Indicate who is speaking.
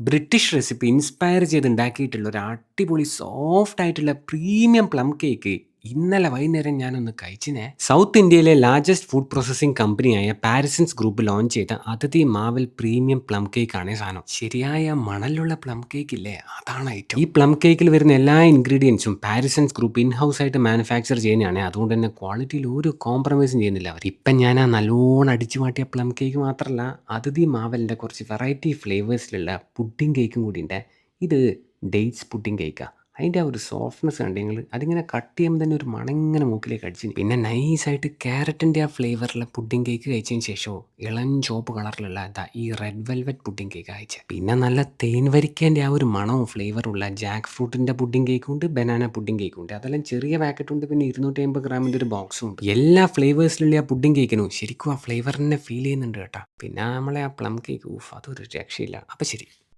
Speaker 1: British recipe inspire ചെയ്ത് ഉണ്ടാക്കിയിട്ടുള്ള ഒരു അടിപൊളി സോഫ്റ്റ് ആയിട്ടുള്ള പ്രീമിയം പ്ലം കേക്ക് ഇന്നലെ വൈകുന്നേരം ഞാനൊന്ന് കഴിച്ചിനെ. സൗത്ത് ഇന്ത്യയിലെ ലാർജസ്റ്റ് ഫുഡ് പ്രോസസ്സിംഗ് കമ്പനിയായ പാരിസൻസ് ഗ്രൂപ്പ് ലോഞ്ച് ചെയ്ത അതിഥി മാവൽ പ്രീമിയം പ്ലം കേക്ക് ആണ് സാധനം. ശരിയായ മണലുള്ള പ്ലം കേക്ക് ഇല്ലേ? അതാണ് ഐറ്റം ഈ പ്ലം കേക്കിൽ വരുന്ന എല്ലാ ഇൻഗ്രീഡിയൻസും പാരിസൻസ് ഗ്രൂപ്പ് ഇൻ ഹൗസ് ആയിട്ട് മാനുഫാക്ചർ ചെയ്യുന്നതാണ്. അതുകൊണ്ട് തന്നെ ക്വാളിറ്റിയിൽ ഒരു കോംപ്രമൈസും ചെയ്യുന്നില്ല അവർ. ഇപ്പം ഞാൻ ആ നല്ലോണം അടിച്ചു മാറ്റിയ പ്ലം കേക്ക് മാത്രമല്ല അതിഥി മാവലിന്റെ കുറച്ച് വെറൈറ്റി ഫ്ലേവേഴ്സിലുള്ള പുഡിംഗ് കേക്കും കൂടി ഉണ്ട് ഇത് ഡേറ്റ്സ് പുഡിംഗ് കേക്കാണ് അതിന്റെ ആ ഒരു സോഫ്റ്റ്നെസ് കണ്ടെങ്കിൽ അതിങ്ങനെ കട്ട് ചെയ്യുമ്പോൾ തന്നെ ഒരു മണങ്ങനെ മൂക്കിലേക്ക് അടിച്ചു പിന്നെ നൈസായിട്ട് ക്യാരറ്റിന്റെ ആ ഫ്ലേവറിലെ പുഡിംഗ് കേക്ക് കഴിച്ചതിന് ശേഷമോ ഇളം ചോപ്പ് കളറിലുള്ള എന്താ ഈ റെഡ് വെൽവെറ്റ് പുഡിംഗ് കേക്ക് കഴിച്ച. പിന്നെ നല്ല തേൻ വരിക്കേന്റെ ആ ഒരു മണവും ഫ്ലേവറുള്ള ജാക്ക് ഫ്രൂട്ടിന്റെ പുഡിംഗ് കേക്കും ഉണ്ട് ബനാന പുഡിംഗ് കേക്കും ഉണ്ട്. അതെല്ലാം ചെറിയ പാക്കറ്റ് ഉണ്ട് പിന്നെ ഇരുന്നൂറ്റി അമ്പത് ഗ്രാമിന്റെ ഒരു ബോക്സും ഉണ്ട്. എല്ലാ ഫ്ലേവേഴ്സിലുള്ള ആ പുഡിംഗ് കേക്കിനും ശരിക്കും ആ ഫ്ലേവറിനെ ഫീൽ ചെയ്യുന്നുണ്ട് കേട്ടോ. പിന്നെ നമ്മളെ ആ പ്ലം കേക്ക് ഊഫ് അതൊരു രക്ഷയില്ല. അപ്പം ശരി.